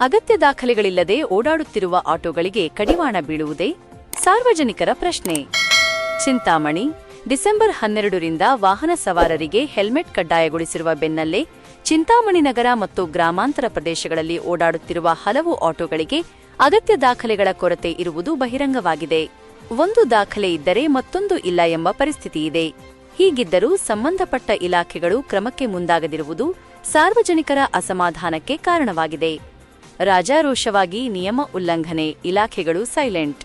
ಅಗತ್ಯ ದಾಖಲೆಗಳಿಲ್ಲದೆ ಓಡಾಡುತ್ತಿರುವ ಆಟೋಗಳಿಗೆ ಕಡಿವಾಣ ಬೀಳುವುದೇ ಸಾರ್ವಜನಿಕರ ಪ್ರಶ್ನೆ. ಚಿಂತಾಮಣಿ, ಡಿಸೆಂಬರ್ ಹನ್ನೆರಡರಿಂದ ವಾಹನ ಸವಾರರಿಗೆ ಹೆಲ್ಮೆಟ್ ಕಡ್ಡಾಯಗೊಳಿಸಿರುವ ಬೆನ್ನಲ್ಲೇ ಚಿಂತಾಮಣಿ ನಗರ ಮತ್ತು ಗ್ರಾಮಾಂತರ ಪ್ರದೇಶಗಳಲ್ಲಿ ಓಡಾಡುತ್ತಿರುವ ಹಲವು ಆಟೋಗಳಿಗೆ ಅಗತ್ಯ ದಾಖಲೆಗಳ ಕೊರತೆ ಇರುವುದು ಬಹಿರಂಗವಾಗಿದೆ. ಒಂದು ದಾಖಲೆ ಇದ್ದರೆ ಮತ್ತೊಂದು ಇಲ್ಲ ಎಂಬ ಪರಿಸ್ಥಿತಿ ಇದೆ. ಹೀಗಿದ್ದರೂ ಸಂಬಂಧಪಟ್ಟ ಇಲಾಖೆಗಳು ಕ್ರಮಕ್ಕೆ ಮುಂದಾಗದಿರುವುದು ಸಾರ್ವಜನಿಕರ ಅಸಮಾಧಾನಕ್ಕೆ ಕಾರಣವಾಗಿದೆ. ರಾಜಾರೋಷವಾಗಿ ನಿಯಮ ಉಲ್ಲಂಘನೆ ಇಲಾಖೆಗಳು ಸೈಲೆಂಟ್.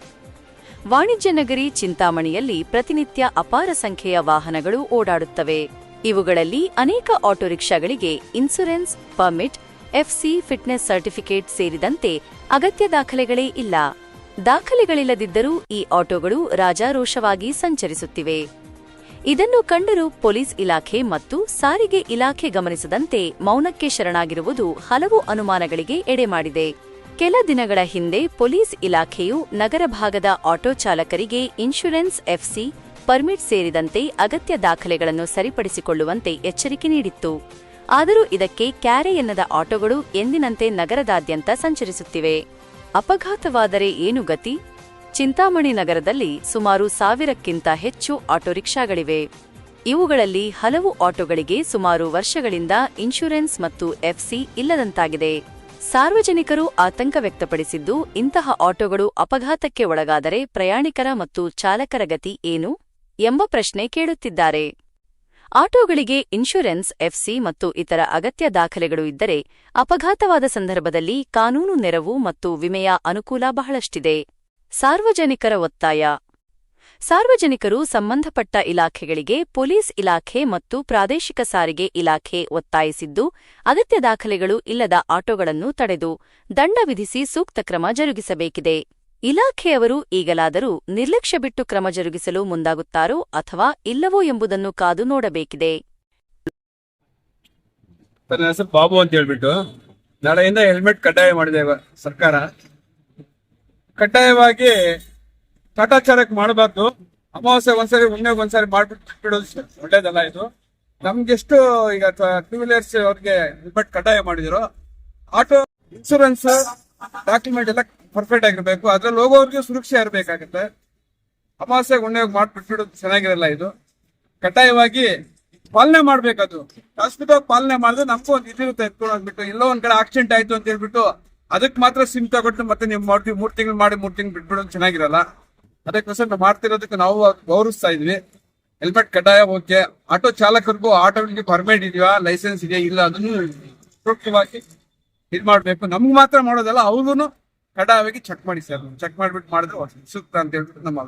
ವಾಣಿಜ್ಯ ನಗರಿ ಚಿಂತಾಮಣಿಯಲ್ಲಿ ಪ್ರತಿನಿತ್ಯ ಅಪಾರ ಸಂಖ್ಯೆಯ ವಾಹನಗಳು ಓಡಾಡುತ್ತವೆ. ಇವುಗಳಲ್ಲಿ ಅನೇಕ auto ರಿಕ್ಷಾಗಳಿಗೆ insurance, permit, FC fitness certificate ಸೇರಿದಂತೆ ಅಗತ್ಯ ದಾಖಲೆಗಳೇ ಇಲ್ಲ. ದಾಖಲೆಗಳಿಲ್ಲದಿದ್ದರೂ ಈ ಆಟೋಗಳು ರಾಜಾರೋಷವಾಗಿ ಸಂಚರಿಸುತ್ತಿವೆ. ಇದನ್ನು ಕಂಡರೂ ಪೊಲೀಸ್ ಇಲಾಖೆ ಮತ್ತು ಸಾರಿಗೆ ಇಲಾಖೆ ಗಮನಿಸದಂತೆ ಮೌನಕ್ಕೆ ಶರಣಾಗಿರುವುದು ಹಲವು ಅನುಮಾನಗಳಿಗೆ ಎಡೆಮಾಡಿದೆ ಕೆಲ ದಿನಗಳ ಹಿಂದೆ ಪೊಲೀಸ್ ಇಲಾಖೆಯು ನಗರ ಭಾಗದ ಆಟೋ ಚಾಲಕರಿಗೆ ಇನ್ಶೂರೆನ್ಸ್ ಎಫ್ಸಿ, ಪರ್ಮಿಟ್ ಸೇರಿದಂತೆ ಅಗತ್ಯ ದಾಖಲೆಗಳನ್ನು ಸರಿಪಡಿಸಿಕೊಳ್ಳುವಂತೆ ಎಚ್ಚರಿಕೆ ನೀಡಿತ್ತು. ಆದರೂ ಇದಕ್ಕೆ ಕ್ಯಾರೆ ಎನ್ನದ ಆಟೋಗಳು ಎಂದಿನಂತೆ ನಗರದಾದ್ಯಂತ ಸಂಚರಿಸುತ್ತಿವೆ. ಅಪಘಾತವಾದರೆ ಏನು ಗತಿ? ಚಿಂತಾಮಣಿ ನಗರದಲ್ಲಿ ಸುಮಾರು ಸಾವಿರಕ್ಕಿಂತ ಹೆಚ್ಚು ಆಟೋ ರಿಕ್ಷಾಗಳಿವೆ. ಇವುಗಳಲ್ಲಿ ಹಲವು ಆಟೋಗಳಿಗೆ ಸುಮಾರು ವರ್ಷಗಳಿಂದ ಇನ್ಶೂರೆನ್ಸ್ ಮತ್ತು ಎಫ್ಸಿ ಇಲ್ಲದಂತಾಗಿದೆ. ಸಾರ್ವಜನಿಕರು ಆತಂಕ ವ್ಯಕ್ತಪಡಿಸಿದ್ದು, ಇಂತಹ ಆಟೋಗಳು ಅಪಘಾತಕ್ಕೆ ಒಳಗಾದರೆ ಪ್ರಯಾಣಿಕರ ಮತ್ತು ಚಾಲಕರ ಗತಿ ಏನು? ಎಂಬ ಪ್ರಶ್ನೆ ಕೇಳುತ್ತಿದ್ದಾರೆ. ಆಟೋಗಳಿಗೆ ಇನ್ಶೂರೆನ್ಸ್, ಎಫ್ಸಿ ಮತ್ತು ಇತರ ಅಗತ್ಯ ದಾಖಲೆಗಳು ಇದ್ದರೆ, ಅಪಘಾತವಾದ ಸಂದರ್ಭದಲ್ಲಿ ಕಾನೂನು ನೆರವು ಮತ್ತು ವಿಮೆಯ ಅನುಕೂಲ ಬಹಳಷ್ಟಿದೆ. ಸಾರ್ವಜನಿಕರ ಒತ್ತಾಯ. ಸಾರ್ವಜನಿಕರು ಸಂಬಂಧಪಟ್ಟ ಇಲಾಖೆಗಳಿಗೆ ಪೊಲೀಸ್ ಇಲಾಖೆ ಮತ್ತು ಪ್ರಾದೇಶಿಕ ಸಾರಿಗೆ ಇಲಾಖೆ ಒತ್ತಾಯಿಸಿದ್ದು, ಅಗತ್ಯ ದಾಖಲೆಗಳು ಇಲ್ಲದ ಆಟೋಗಳನ್ನು ತಡೆದು ದಂಡ ವಿಧಿಸಿ ಸೂಕ್ತ ಕ್ರಮ ಜರುಗಿಸಬೇಕಿದೆ. ಇಲಾಖೆಯವರು ಈಗಲಾದರೂ ನಿರ್ಲಕ್ಷ್ಯ ಬಿಟ್ಟು ಕ್ರಮ ಜರುಗಿಸಲು ಮುಂದಾಗುತ್ತಾರೋ ಅಥವಾ ಇಲ್ಲವೋ ಎಂಬುದನ್ನು ಕಾದು ನೋಡಬೇಕಿದೆ. ಬಾಬು ಅಂತ ಹೇಳ್ಬಿಟ್ಟು ನಾಳೆಯಿಂದ ಹೆಲ್ಮೆಟ್ ಕಡ್ಡಾಯ ಮಾಡಿದೆ ಸರ್ಕಾರ. ಕಡ್ಡಾಯವಾಗಿ ಟಾಟಾ ಚಾಲಕ್ ಮಾಡಬಾರ್ದು. ಅಮಾವಾಸ್ಯ ಒಂದ್ಸರಿ ಹುಣ್ಣಿಮೆಗೆ ಒಂದ್ಸರಿ ಮಾಡ್ಬಿಟ್ಟು ಒಳ್ಳೇದಲ್ಲ ಇದು. ನಮ್ಗೆಷ್ಟು ಈಗ ಟೂ ವೀಲರ್ಸ್ ಅವ್ರಿಗೆ ಹೆಲ್ಮೆಟ್ ಕಡ್ಡಾಯ ಮಾಡಿದಿರೋ. ಆಟೋ ಇನ್ಶೂರೆನ್ಸ್ ಡಾಕ್ಯುಮೆಂಟ್ ಎಲ್ಲ ಪರ್ಫೆಕ್ಟ್ ಆಗಿರ್ಬೇಕು. ಅದ್ರಲ್ಲಿ ಹೋಗೋರ್ಗೆ ಸುರಕ್ಷೆ ಇರಬೇಕಾಗತ್ತೆ. ಅಮಾವಾಸ್ಯ ಹುಣ್ಣಿಮೆಗೆ ಮಾಡ್ಬಿಟ್ಬಿಡೋದು ಚೆನ್ನಾಗಿರಲ್ಲ ಇದು. ಕಡ್ಡಾಯವಾಗಿ ಪಾಲನೆ ಮಾಡ್ಬೇಕದು ಶಾಶ್ವತವಾಗಿ ಪಾಲನೆ ಮಾಡಿದ್ರೆ ನಮಗೂ ಒಂದು ಇದಿರುತ್ತೆ. ಎತ್ಕೊಂಡು ಹೋಗ್ಬಿಟ್ಟು ಎಲ್ಲೋ ಒಂದ್ ಕಡೆ ಆಕ್ಸಿಡೆಂಟ್ ಆಯ್ತು ಅಂತ ಹೇಳ್ಬಿಟ್ಟು ಅದಕ್ಕೆ ಮಾತ್ರ ಸಿಮ್ ತಗೊಂಡು ಮತ್ತೆ ನೀವು ಮಾಡ್ತೀವಿ ಮೂರ್ ತಿಂಗಳು ಮಾಡಿ, ಮೂರ್ ತಿಂಗಳು ಬಿಟ್ಬಿಡೋದು ಚೆನ್ನಾಗಿರಲ್ಲ. ಅದಕ್ಕೋಸ್ಕರ ನಾವು ಮಾಡ್ತಿರೋದಕ್ಕೆ ನಾವು ಗೌರವಿಸ್ತಾ ಇದ್ವಿ. ಹೆಲ್ಮೆಟ್ ಕಡ್ಡಾಯ ಓಕೆ. ಆಟೋ ಚಾಲಕರಿಗೂ ಆಟೋಗಳಿಗೆ ಪರ್ಮಿಟ್ ಇದೆಯಾ ಲೈಸೆನ್ಸ್ ಇದೆಯಾ, ಇಲ್ಲ ಅದನ್ನು ಸೂಕ್ತವಾಗಿ ಇದು ಮಾಡಬೇಕು. ನಮ್ಗೆ ಮಾತ್ರ ಮಾಡೋದಲ್ಲ ಅವ್ರಿಗೂ ಕಡ್ಡಾಯವಾಗಿ ಚೆಕ್ ಮಾಡಿ ಸರ್. ಚೆಕ್ ಮಾಡಿಬಿಟ್ಟು ಮಾಡಿದ್ರೆ ಸೂಕ್ತ ಅಂತ ಹೇಳ್ಬಿಟ್ಟು ನಮ್ಮ